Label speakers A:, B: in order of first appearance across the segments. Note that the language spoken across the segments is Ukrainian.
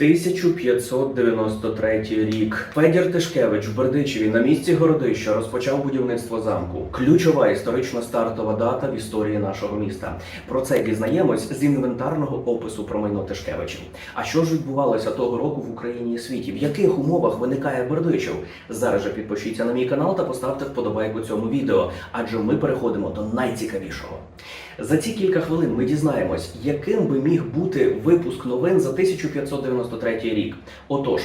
A: 1593 рік Федір Тишкевич в Бердичеві на місці Городища розпочав будівництво замку. Ключова історично стартова дата в історії нашого міста. Про це дізнаємось з інвентарного опису про майно Тишкевичів. А що ж відбувалося того року в Україні і світі? В яких умовах виникає Бердичев? Зараз же підпишіться на мій канал та поставте вподобайку цьому відео, адже ми переходимо до найцікавішого. За ці кілька хвилин ми дізнаємось, яким би міг бути випуск новин за 1593 рік. Отож,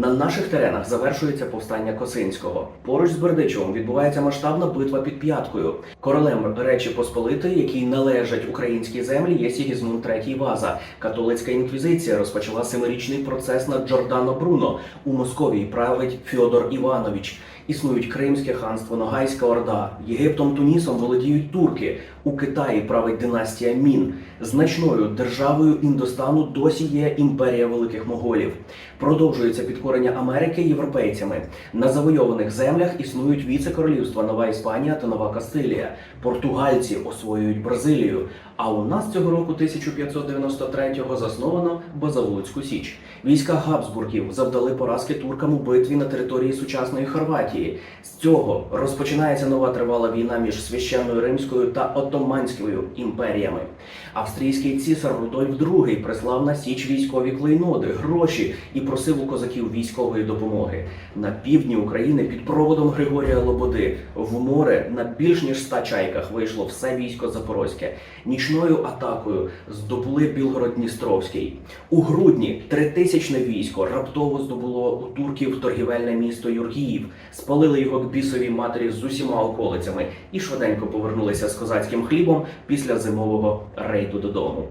A: На наших теренах завершується повстання Косинського. Поруч з Бердичевом відбувається масштабна битва під п'яткою. Королем Речі Посполитої, який належать українські землі, є Сігізмунд III Ваза. Католицька інквізиція розпочала семирічний процес над Джордано Бруно. У Московії править Фьодор Іванович. Існують Кримське ханство, Ногайська Орда, Єгиптом, Тунісом володіють турки. У Китаї править династія Мін. Значною державою Індостану досі є імперія великих моголів. Продовжується підкорення Америки європейцями. На завойованих землях існують віце-королівства Нова Іспанія та Нова Кастилія. Португальці освоюють Бразилію. А у нас цього року 1593-го засновано Базалуцьку Січ. Війська Габсбургів завдали поразки туркам у битві на території сучасної Хорватії. З цього розпочинається нова тривала війна між священною римською та отоманською імперіями. Австрійський цісар Рудольф II прислав на січ військові клейноди, гроші і просив у козаків військової допомоги. На півдні України під проводом Григорія Лободи в море на більш ніж ста чайках вийшло все військо Запорозьке. Нічною атакою здобули Білгород-Дністровський. У грудні тритисячне військо раптово здобуло у турків торгівельне місто Юргіїв, спалили його к бісовій матері з усіма околицями і швиденько повернулися з козацьким хлібом після зимового рейду додому.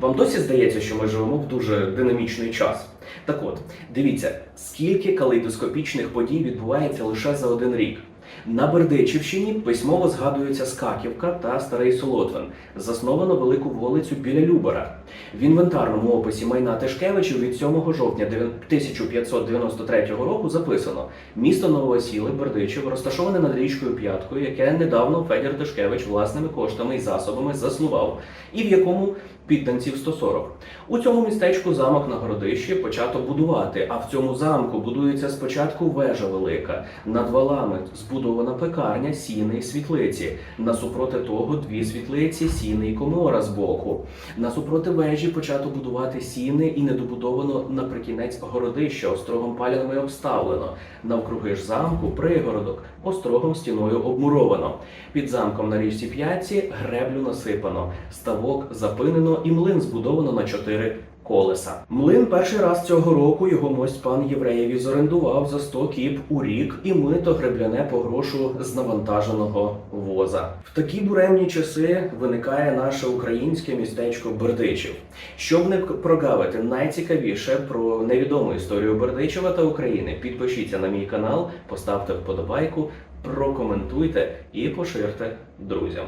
A: Вам досі здається, що ми живемо в дуже динамічний час. Так от, дивіться, скільки калейдоскопічних подій відбувається лише за один рік. На Бердичівщині письмово згадуються Скаківка та Старий Солотвин. Засновано велику вулицю біля Любера. В інвентарному описі майна Тишкевичів від 7 жовтня 1593 року записано: місто Новоосіле Бердичів розташоване над річкою П'яткою, яке недавно Федір Тишкевич власними коштами і засобами заснував, і в якому підданців 140. У цьому містечку замок на городищі почато будувати. А в цьому замку будується спочатку вежа велика. Над валами збудована пекарня, сіни і світлиці. Насупроти того дві світлиці, сіни і комора збоку. Насупроти вежі почато будувати сіни і недобудовано наприкінець городища, острогом палянами обставлено. Навкруги ж замку пригородок, острогом стіною обмуровано. Під замком на річці П'ятці греблю насипано, ставок запинено і млин збудовано на чотири колеса. Млин перший раз цього року його мость пан Євреєві зорендував за 100 кіп у рік і мито гребляне по грошу з навантаженого воза. В такі буремні часи виникає наше українське містечко Бердичів. Щоб не прогавити найцікавіше про невідому історію Бердичева та України, підпишіться на мій канал, поставте вподобайку, прокоментуйте і поширте друзям.